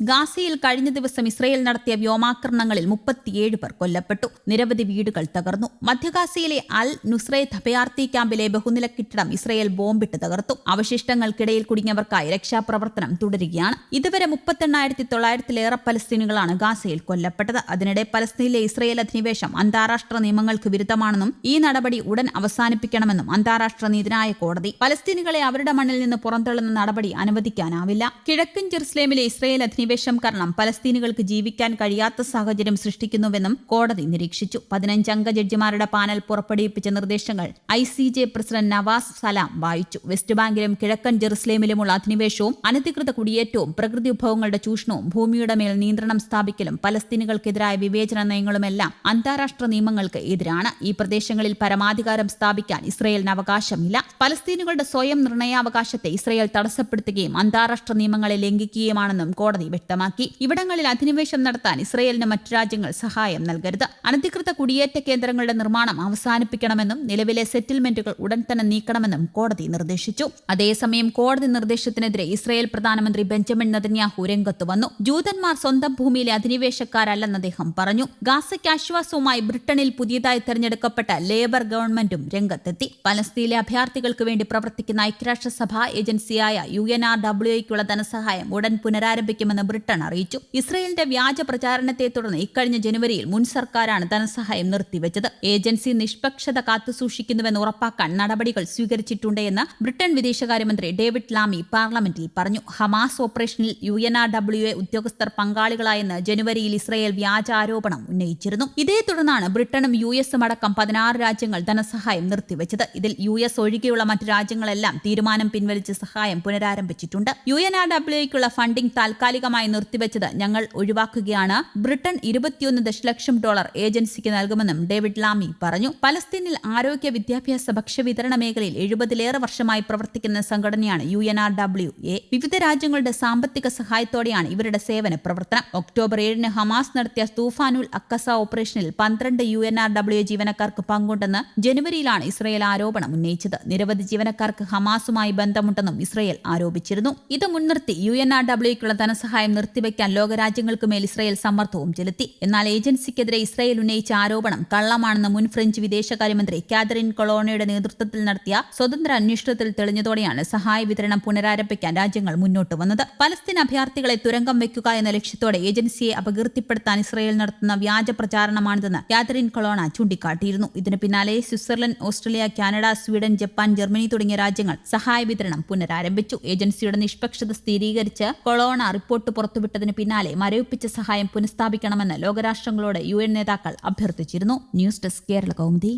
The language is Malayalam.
ഗാസയിൽ കഴിഞ്ഞ ദിവസം ഇസ്രയേൽ നടത്തിയ വ്യോമാക്രമണങ്ങളിൽ മുപ്പത്തിയേഴ് പേർ കൊല്ലപ്പെട്ടു. നിരവധി വീടുകൾ തകർന്നു. മധ്യഗാസയിലെ അൽ നുസ്രൈത്ത് അഭയാർത്ഥി ക്യാമ്പിലെ ബഹുനില കെട്ടിടം ഇസ്രയേൽ ബോംബിട്ട് തകർത്തു. അവശിഷ്ടങ്ങൾക്കിടയിൽ കുടുങ്ങിയവർക്കായി രക്ഷാപ്രവർത്തനം തുടരുകയാണ്. ഇതുവരെ മുപ്പത്തെണ്ണായിരത്തി തൊള്ളായിരത്തിലേറെ പലസ്തീനുകളാണ് ഗാസയിൽ കൊല്ലപ്പെട്ടത്. അതിനിടെ പലസ്തീനിലെ ഇസ്രയേൽ അധിനിവേശം അന്താരാഷ്ട്ര നിയമങ്ങൾക്ക് വിരുദ്ധമാണെന്നും ഈ നടപടി ഉടൻ അവസാനിപ്പിക്കണമെന്നും അന്താരാഷ്ട്ര നീതിനായ കോടതി. പലസ്തീനുകളെ അവരുടെ മണ്ണിൽ നിന്ന് പുറന്തള്ളുന്ന നടപടി അനുവദിക്കാനാവില്ല. കിഴക്കൻ ജെറുസലേമിലെ ഇസ്രയേൽ അധിനിവേശം കാരണം പലസ്തീനുകൾക്ക് ജീവിക്കാൻ കഴിയാത്ത സാഹചര്യം സൃഷ്ടിക്കുന്നുവെന്നും കോടതി നിരീക്ഷിച്ചു. പതിനഞ്ചംഗ ജഡ്ജിമാരുടെ പാനൽ പുറപ്പെടുവിപ്പിച്ച നിർദ്ദേശങ്ങൾ I C J president Nawaz Salam വായിച്ചു. വെസ്റ്റ് ബാങ്കിലും കിഴക്കൻ ജെറുസലേമിലുമുള്ള അധിനിവേശവും അനധികൃത കുടിയേറ്റവും പ്രകൃതി വിഭവങ്ങളുടെ ചൂഷണവും ഭൂമിയുടെ മേൽ നിയന്ത്രണം സ്ഥാപിക്കലും പലസ്തീനുകൾക്കെതിരായ വിവേചന നയങ്ങളുമെല്ലാം അന്താരാഷ്ട്ര നിയമങ്ങൾക്ക് എതിരാണ്. ഈ പ്രദേശങ്ങളിൽ പരമാധികാരം സ്ഥാപിക്കാൻ ഇസ്രയേലിന് അവകാശമില്ല. പലസ്തീനുകളുടെ സ്വയം നിർണയാവകാശത്തെ ഇസ്രയേൽ തടസ്സപ്പെടുത്തുകയും അന്താരാഷ്ട്ര നിയമങ്ങളെ ലംഘിക്കുകയുമാണെന്നും കോടതി വ്യക്തമാക്കി. ഇവിടങ്ങളിൽ അധിനിവേശം നടത്താൻ ഇസ്രയേലിന് മറ്റു രാജ്യങ്ങൾ സഹായം നൽകരുത്. അനധികൃത കുടിയേറ്റ കേന്ദ്രങ്ങളുടെ നിർമ്മാണം അവസാനിപ്പിക്കണമെന്നും നിലവിലെ സെറ്റിൽമെന്റുകൾ ഉടൻ തന്നെ നീക്കണമെന്നും കോടതി നിർദ്ദേശിച്ചു. അതേസമയം കോടതി നിർദ്ദേശത്തിനെതിരെ ഇസ്രയേൽ പ്രധാനമന്ത്രി ബെഞ്ചമിൻ നദന്യാഹു രംഗത്ത് വന്നു. ജൂതന്മാർ സ്വന്തം ഭൂമിയിലെ അധിനിവേശക്കാരല്ലെന്ന് അദ്ദേഹം പറഞ്ഞു. ഗാസയ്ക്ക് ആശ്വാസവുമായി ബ്രിട്ടനിൽ പുതിയതായി തെരഞ്ഞെടുക്കപ്പെട്ട ലേബർ ഗവൺമെന്റും രംഗത്തെത്തി. പലസ്തീനിലെ അഭയാർത്ഥികൾക്ക് വേണ്ടി പ്രവർത്തിക്കുന്ന ഐക്യരാഷ്ട്രസഭ ഏജൻസിയായ യു എൻ ആർ ഡബ്ല്യുഐക്കുള്ള ധനസഹായം ഉടൻ പുനരാരംഭിക്കുമെന്ന് ബ്രിട്ടൻ അറിയിച്ചു. ഇസ്രയേലിന്റെ വ്യാജ പ്രചാരണത്തെ തുടർന്ന് ഇക്കഴിഞ്ഞ ജനുവരിയിൽ മുൻ സർക്കാരാണ് ധനസഹായം നിർത്തിവെച്ചത്. ഏജൻസി നിഷ്പക്ഷത കാത്തുസൂക്ഷിക്കുന്നുവെന്ന് ഉറപ്പാക്കാൻ നടപടികൾ സ്വീകരിച്ചിട്ടുണ്ട് എന്ന് ബ്രിട്ടൻ വിദേശകാര്യമന്ത്രി ഡേവിഡ് ലാമി പാർലമെന്റിൽ പറഞ്ഞു. Hamas ഓപ്പറേഷനിൽ U N R W A ഉദ്യോഗസ്ഥർ പങ്കാളികളായെന്ന് ജനുവരിയിൽ ഇസ്രയേൽ വ്യാജ ആരോപണം ഉന്നയിച്ചിരുന്നു. ഇതേ തുടർന്നാണ് ബ്രിട്ടനും യു എസും അടക്കം പതിനാറ് രാജ്യങ്ങൾ ധനസഹായം നിർത്തിവെച്ചത്. ഇതിൽ യു എസ് ഒഴികെയുള്ള മറ്റ് രാജ്യങ്ങളെല്ലാം തീരുമാനം പിൻവലിച്ച് സഹായം പുനരാരംഭിച്ചിട്ടുണ്ട്. യു എൻ ആർ ഡബ്ല്യുക്കുള്ള ഫണ്ടിംഗ് താൽക്കാലികമായി നിർത്തിവെച്ചത് ഞങ്ങൾ ഒഴിവാക്കുകയാണ്. ബ്രിട്ടൻ ഇരുപത്തിയൊന്ന് ദശലക്ഷം ഡോളർ ഏജൻസിക്ക് നൽകുമെന്നും ഡേവിഡ് ലാമി പറഞ്ഞു. പലസ്തീനിൽ ആരോഗ്യ വിദ്യാഭ്യാസ ഭക്ഷ്യവിതരണ മേഖലയിൽ എഴുപതിലേറെ വർഷമായി പ്രവർത്തിക്കുന്ന സംഘടനയാണ് U N R W. A വിവിധ രാജ്യങ്ങളുടെ സാമ്പത്തിക സഹായത്തോടെയാണ് ഇവരുടെ സേവന പ്രവർത്തനം. ഒക്ടോബർ ഏഴിന് ഹമാസ് നടത്തിയ തൂഫാനുൽ അക്കസ ഓപ്പറേഷനിൽ പന്ത്രണ്ട് യു എൻ ആർ ഡബ്ല്യു ജീവനക്കാർക്ക് പങ്കുണ്ടെന്ന് ജനുവരിയിലാണ് ഇസ്രയേൽ ആരോപണം ഉന്നയിച്ചത്. നിരവധി ജീവനക്കാർക്ക് ഹമാസുമായി ബന്ധമുണ്ടെന്നും ഇസ്രയേൽ ആരോപിച്ചിരുന്നു. ഇത് മുൻനിർത്തി യു എൻ ആർ ഡബ്ല്യുക്കുള്ള ധനസഹായം നിർത്തിവെക്കാൻ ലോകരാജ്യങ്ങൾക്ക് മേൽ ഇസ്രയേൽ സമ്മർദ്ദവും ചെലുത്തി. എന്നാൽ ഏജൻസിക്കെതിരെ ഇസ്രയേൽ ഉന്നയിച്ച ആരോപണം കള്ളമാണെന്ന് മുൻ ഫ്രഞ്ച് വിദേശകാര്യമന്ത്രി കാതറിൻ കൊളോണയുടെ നേതൃത്വത്തിൽ നടത്തിയ സ്വതന്ത്ര അന്വേഷണത്തിൽ തെളിഞ്ഞതോടെയാണ് സഹായ വിതരണം പുനരാരംഭിക്കാൻ രാജ്യങ്ങൾ മുന്നോട്ട് വന്നത്. പലസ്തീൻ അഭയാർത്ഥികളെ തുരങ്കം വെക്കുക എന്ന ലക്ഷ്യത്തോടെ ഏജൻസിയെ അപകീർത്തിപ്പെടുത്താൻ ഇസ്രയേൽ നടത്തുന്ന വ്യാജ പ്രചാരണമാണിതെന്ന് കാതറിൻ കൊളോണ ചൂണ്ടിക്കാട്ടിയിരുന്നു. ഇതിന് പിന്നാലെ Switzerland Australia Canada Sweden Japan Germany തുടങ്ങിയ രാജ്യങ്ങൾ സഹായ വിതരണം പുനരാരംഭിച്ചു. ഏജൻസിയുടെ നിഷ്പക്ഷത സ്ഥിരീകരിച്ച് കൊളോണ റിപ്പോർട്ട് പുറത്തുവിട്ടതിന് പിന്നാലെ മരവിപ്പിച്ച സഹായം പുനഃസ്ഥാപിക്കണമെന്ന് ലോകരാഷ്ട്രങ്ങളോട് യു നേതാക്കൾ അഭ്യർത്ഥിച്ചിരുന്നു. News desk Kerala Kaumudi.